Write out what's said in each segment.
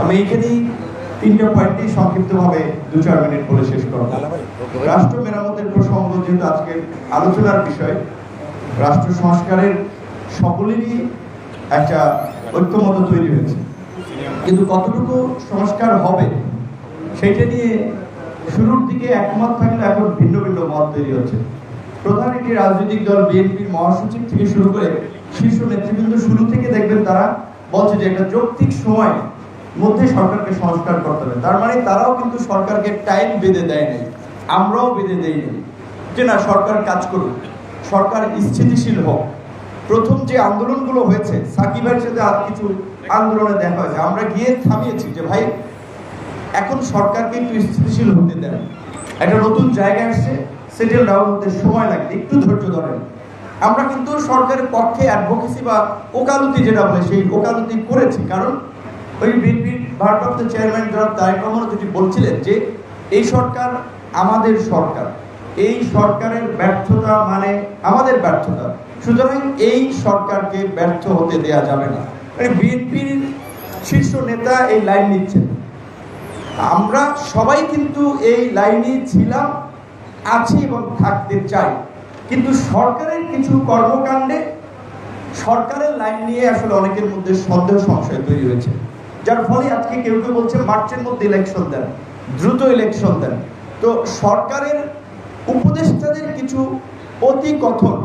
আমি এইখানেই তিনটা পয়েন্টই সংক্ষিপ্তভাবে দু চার মিনিট বলে শেষ করব। রাষ্ট্র মেরামতের প্রসঙ্গ যেহেতু আজকের আলোচনার বিষয়, রাষ্ট্র সংস্কারের সকলেরই একটা ঐক্যমত তৈরি হয়েছে। কিন্তু কতটুকু সংস্কার হবে সেইটা নিয়ে শুরুর দিকে একমত থাকলে এখন ভিন্ন ভিন্ন মত তৈরি হচ্ছে। প্রধান একটি রাজনৈতিক দল বিএনপির মহাসচিব থেকে শুরু করে শীর্ষ নেতৃবৃন্দ শুরু থেকে দেখবেন তারা বলছে যে একটা যৌক্তিক সময় মধ্যে সরকারকে সংস্কার করতে হবে। তার মানে তারাও কিন্তু সরকারকে টাইম বেঁধে দেয় নাই, আমরাও বেঁধে দেই নাই। যে না, সরকার কাজ করুক, সরকার স্থিতিশীল হোক। প্রথম যে আন্দোলনগুলো হয়েছে সাকিবের সাথে আর কিছু আন্দোলনে দেখা হয়েছে। আমরা গিয়ে থামিয়েছি যে, ভাই, এখন সরকারকে একটু স্থিতিশীল হতে দেন। একটা নতুন জায়গায় এসছে সেটেল ডাউন হতে সময় লাগবে, একটু ধৈর্য ধরেন। আমরা কিন্তু সরকারের পক্ষে অ্যাডভোকেসি বা ওকালতি যেটা বলে সেই ওকালতি করেছি। কারণ ওই বিএনপির ভারপ্রাপ্ত চেয়ারম্যান জনাব তারেক রহমান যেটি বলছিলেন যে, এই সরকার আমাদের সরকার। এই সরকারের ব্যর্থতা মানে আমাদের ব্যর্থতা। সুতরাং এই সরকারকে ব্যর্থ হতে দেয়া যাবে না। মানে বিএনপির শীর্ষ নেতা এই লাইন নিচ্ছেন। আমরা সবাই কিন্তু এই লাইনে ছিলাম, আছি এবং থাকতে চাই। কিন্তু সরকারের কিছু কর্মকাণ্ডে সরকারের লাইন নিয়ে আসলে অনেকের মধ্যে সন্দেহ, সংশয় তৈরি হয়েছে। যার ফলে আজকে কেউ কেউ বলছে, মার্চের মধ্যে ইলেকশন দেন, দ্রুত ইলেকশন দেন। তো সরকারের উপদেষ্টাদের কিছু অতি কথন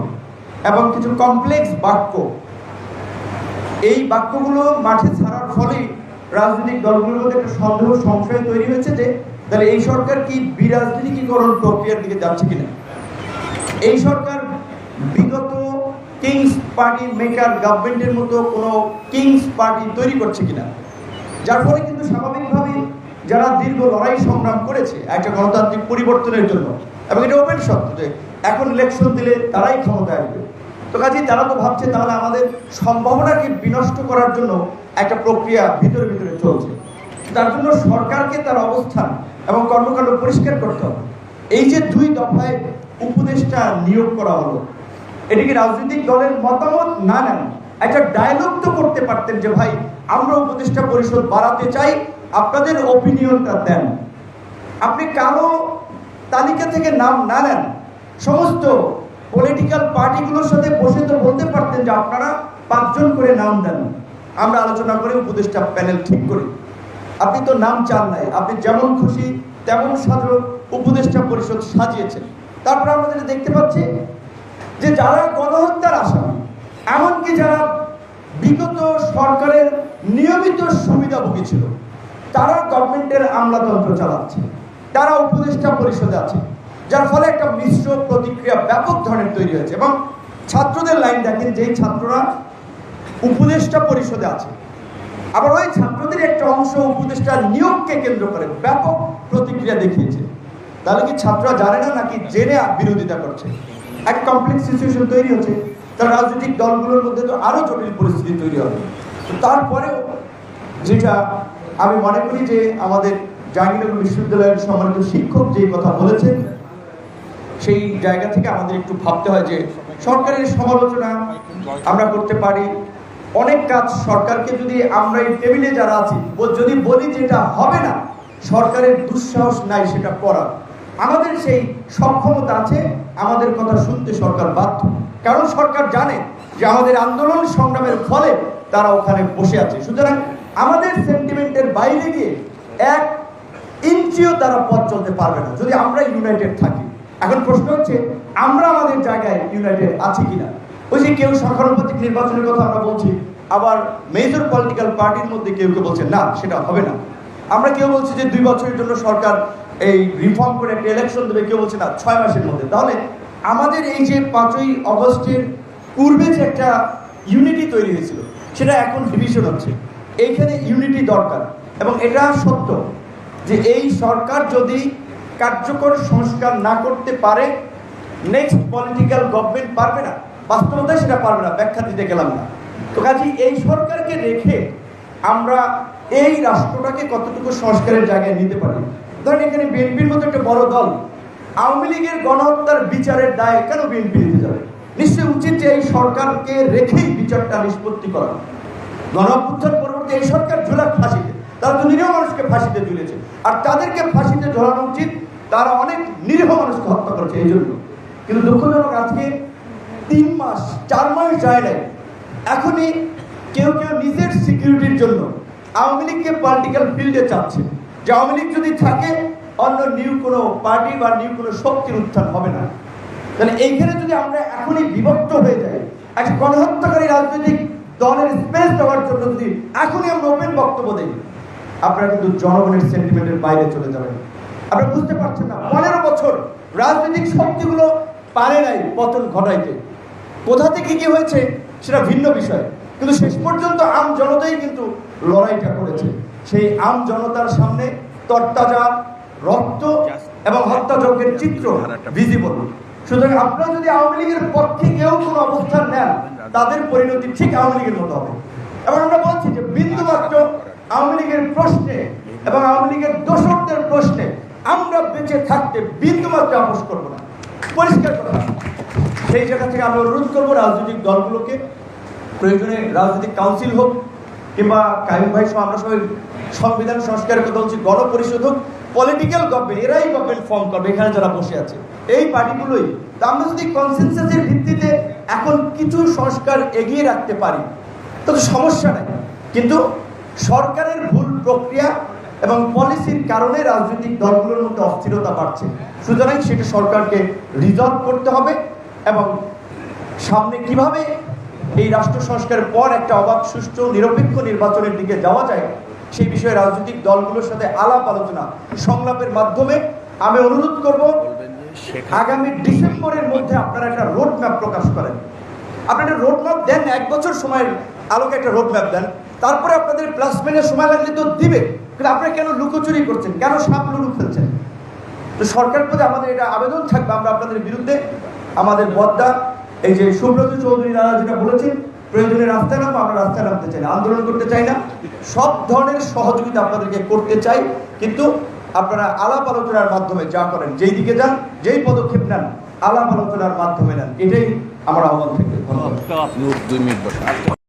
এবং কিছু কমপ্লেক্স বাক্য, এই বাক্যগুলো মাঠে ছাড়ার ফলেই রাজনৈতিক দলগুলোর মধ্যে একটা সন্দেহ, সংশয় তৈরি হয়েছে যে, তাহলে এই সরকার কি বিরাজনীতিকরণ প্রক্রিয়ার দিকে যাচ্ছে কিনা? এই সরকার বিগত কিংস পার্টি মেকার গভর্নমেন্টের মতো কোনো কিংস পার্টি তৈরি করছে কিনা? যার ফলে কিন্তু স্বাভাবিকভাবেই যারা দীর্ঘ লড়াই সংগ্রাম করেছে, একটা গণতান্ত্রিক পরিবর্তনের জন্য, এবং এটা ওপেন সত্য যে এখন ইলেকশন দিলে তারাই ক্ষমতায় আসবে। তো কাজেই তারা তো ভাবছে তাহলে আমাদের সম্ভাবনাকে বিনষ্ট করার জন্য একটা প্রক্রিয়া ভিতরে ভিতরে চলছে। তার জন্য সরকারকে তার অবস্থান এবং কর্মকাণ্ড পরিষ্কার করতে হবে। এই যে দুই দফায় উপদেষ্টা নিয়োগ করা হলো। এটি কি রাজনৈতিক দলের মতামত না নেন, একটা ডায়লগ তো করতে পারতেন যে, ভাই, আমরা উপদেষ্টা পরিষদ বাড়াতে চাই, আপনাদের ওপিনিয়নটা দেন। আপনি কারও তালিকা থেকে নাম না নেন। সমস্ত পলিটিক্যাল পার্টিগুলোর সাথে বসে তো বলতে পারতেন যে, আপনারা পাঁচজন করে নাম দেন। আমরা আলোচনা করে উপদেষ্টা প্যানেল ঠিক করি। আপনি তো নাম চান নাই, আপনি যেমন খুশি তেমন সাজো, উপদেষ্টা পরিষদ সাজিয়েছেন। তারপর আমরা যেটা দেখতে পাচ্ছি যে যারা গণহত্যার আসামি, এমনকি যারা বিগত সরকারের নিয়মিত সুবিধাভোগী ছিল, তারা গভর্নমেন্টের আমলাতন্ত্র চালাচ্ছে, তারা উপদেষ্টা পরিষদে আছে, যার ফলে একটা মিশ্র প্রতিক্রিয়া ব্যাপক ধরনের তৈরি হয়েছে এবং ছাত্রদের লাইন দেখেন, যেই ছাত্ররা উপদেষ্টা পরিষদে আছে, আবার ওই ছাত্রদের একটা অংশ উপদেষ্টা নিয়োগকে কেন্দ্র করে ব্যাপক প্রতিক্রিয়া দেখিয়েছে। তাহলে কি ছাত্ররা জানে না নাকি জেনে বিরোধিতা করছে? এক কমপ্লেক্স সিচুয়েশন তৈরি হচ্ছে। তার রাজনৈতিক দলগুলোর মধ্যে তো আরও জটিল পরিস্থিতি তৈরি হবে। তারপরেও যেটা আমি মনে করি যে আমাদের জাহাঙ্গীরনগর বিশ্ববিদ্যালয়ের সম্মানিত শিক্ষক যে কথা বলেছেন, সেই জায়গা থেকে আমাদের একটু ভাবতে হয় যে সরকারের সমালোচনা আমরা করতে পারি। অনেক কাজ সরকারকে যদি আমরা এই টেবিলে যারা আছি যদি বলি যেটা হবে না, সরকারের দুঃসাহস নাই সেটা করার। আমাদের সেই সক্ষমতা আছে, আমাদের কথা শুনতে সরকার বাধ্য। কারণ সরকার জানে যে আমাদের আন্দোলন সংগ্রামের ফলে তারা ওখানে বসে আছে। সুতরাং আমাদের সেন্টিমেন্টের বাইরে গিয়ে এক ইঞ্চিও তারা পথ চলতে পারবে না। যদি আমরা ইউনাইটেড থাকি, এখন প্রশ্ন হচ্ছে, আমরা আমাদের জায়গায় ইউনাইটেড আছি কিনা? ওই যে কেউ সংখ্যানুপাতিক নির্বাচনের কথা আমরা বলছি, আবার মেজর পলিটিক্যাল পার্টির মধ্যে কেউ কেউ বলছে, না, সেটা হবে না। আমরা কেউ বলছি যে দুই বছরের জন্য সরকার এই রিফর্ম করে একটা ইলেকশন দেবে, কেউ বলছে না, ছয় মাসের মধ্যে। তাহলে আমাদের এই যে পাঁচই অগস্টের পূর্বে যে একটা ইউনিটি তৈরি হয়েছিল, সেটা এখন ডিভিশন হচ্ছে। এইখানে ইউনিটি দরকার, এবং এটা সত্য যে এই সরকার যদি কার্যকর সংস্কার না করতে পারে নেক্সট পলিটিক্যাল গভর্নমেন্ট পারবে না, বাস্তবতায় সেটা পারবে না, ব্যাখ্যা দিতে গেলাম না। তো কাজে, এই সরকারকে রেখে আমরা এই রাষ্ট্রটাকে কতটুকু সংস্কারের জায়গায় নিতে পারি? ধরেন এখানে বিএনপির মতো একটা বড় দল, আওয়ামী লীগের গণহত্যার বিচারের দায় কেন বিএনপি নিতে যাবে? নিশ্চয়ই উচিত যে এই সরকারকে রেখেই বিচারটা নিষ্পত্তি করা। গণঅভ্যুত্থান পরবর্তী এই সরকার ঝুলাক ফাঁসিতে। তারা তো নিরীহ মানুষকে ফাঁসিতে ঝুলেছে। আর তাদেরকে ফাঁসিতে ঝোলানো উচিত, তারা অনেক নিরীহ মানুষকে হত্যা করেছে এই জন্য। কিন্তু দুঃখজনক আজকে তিন মাস, চার মাস যায় নাই। এখনই কেউ কেউ নিজের সিকিউরিটির জন্য আওয়ামী লীগকে পলিটিক্যাল ফিল্ডে চাচ্ছে আওয়ামী লীগ যদি থাকে, অন্য নিউ কোনো পার্টি বা নিউ কোনো শক্তির উত্থান হবে না। তাহলে এইখানে যদি আমরা এখনই বিভক্ত হয়ে যাই, একটা গণহত্যাকারী রাজনৈতিক দলের স্পেস দেওয়ার জন্য যদি এখনই আমরা ওপেন বক্তব্য দিই, আপনারা কিন্তু জনগণের সেন্টিমেন্টের বাইরে চলে যাবেন। আপনারা বুঝতে পারছেন না, পনেরো বছর রাজনৈতিক শক্তিগুলো পারে নাই পতন ঘটাইতে। কোথা থেকে কি হয়েছে সেটা ভিন্ন বিষয়। কিন্তু শেষ পর্যন্ত আম জনতাই কিন্তু লড়াইটা করেছে। সেই আম জনতার সামনে তরতাজা রক্ত এবং হত্যাযজ্ঞের চিত্র ভিজিবল সুতরাং আপনারা যদি আওয়ামী লীগের পক্ষে কেউ কোনো অবস্থান নেন, তাদের পরিণতি ঠিক আওয়ামী লীগের মতো হবে। এবং আমরা বলছি যে বিন্দুমাত্র আওয়ামী লীগের প্রশ্নে এবং আওয়ামী লীগের দোষকদের প্রশ্নে আমরা বেঁচে থাকতে বিন্দুমাত্র আপোষ করব না। পরিষ্কার কথা। সেই জায়গা থেকে আমি অনুরোধ করব রাজনৈতিক দলগুলোকে, প্রয়োজনে রাজনৈতিক কাউন্সিল হোক কিংবা কায়ুম ভাই আমরা সবাই সংবিধান সংস্কারের কথা বলছি গণপরিষদ হোক পলিটিক্যাল গভর্নমেন্ট এরাই গভর্নমেন্ট ফর্ম করবে, এখানে যারা বসে আছে। এই পার্টিগুলোই তা আমরা যদি কনসেনসাসের ভিত্তিতে এখন কিছু সংস্কার এগিয়ে রাখতে পারি, তাহলে সমস্যা নাই। কিন্তু সরকারের ভুল প্রক্রিয়া এবং পলিসির কারণে রাজনৈতিক দলগুলোর মধ্যে অস্থিরতা বাড়ছে। সুতরাং সেটা সরকারকে রিজলভ করতে হবে এবং সামনে কীভাবে এই রাষ্ট্র সংস্কারের পর একটা অবাধ সুষ্ঠু নিরপেক্ষ নির্বাচনের দিকে যাওয়া যায়। সেই বিষয়ে রাজনৈতিক দলগুলোর সাথে আলাপ আলোচনা সংলাপের মাধ্যমে আমি অনুরোধ করব আগামী ডিসেম্বরের মধ্যে আপনারা একটা রোড ম্যাপ প্রকাশ করেন। আপনারা রোড ম্যাপ দেন এক বছর সময়ের আলোকে একটা রোড ম্যাপ দেন। তারপরে আপনাদের প্লাসমেনের সময় লাগলে তো দিবে। কিন্তু আপনারা কেন লুকোচুরি করছেন? কেন সাপ লুলু ফেলছেন তো সরকার প্রতি আমাদের এটা আবেদন থাকবে আমরা আপনাদের বিরুদ্ধে আমাদের বদ্দা এই যে সুব্রত চৌধুরী দাদা যেটা বলেছেন, প্রয়োজনে রাস্তায় নামবো আমরা রাস্তায় নামতে চাই না, আন্দোলন করতে চাই না। সব ধরনের সহযোগিতা আপনাদেরকে করতে চাই, কিন্তু আপনারা আলাপ আলোচনার মাধ্যমে যা করেন, যেই দিকে যান, যেই পদক্ষেপ নেন, আলাপ আলোচনার মাধ্যমে নেন, এটাই আমার আহ্বান থেকে। ধন্যবাদ। বসে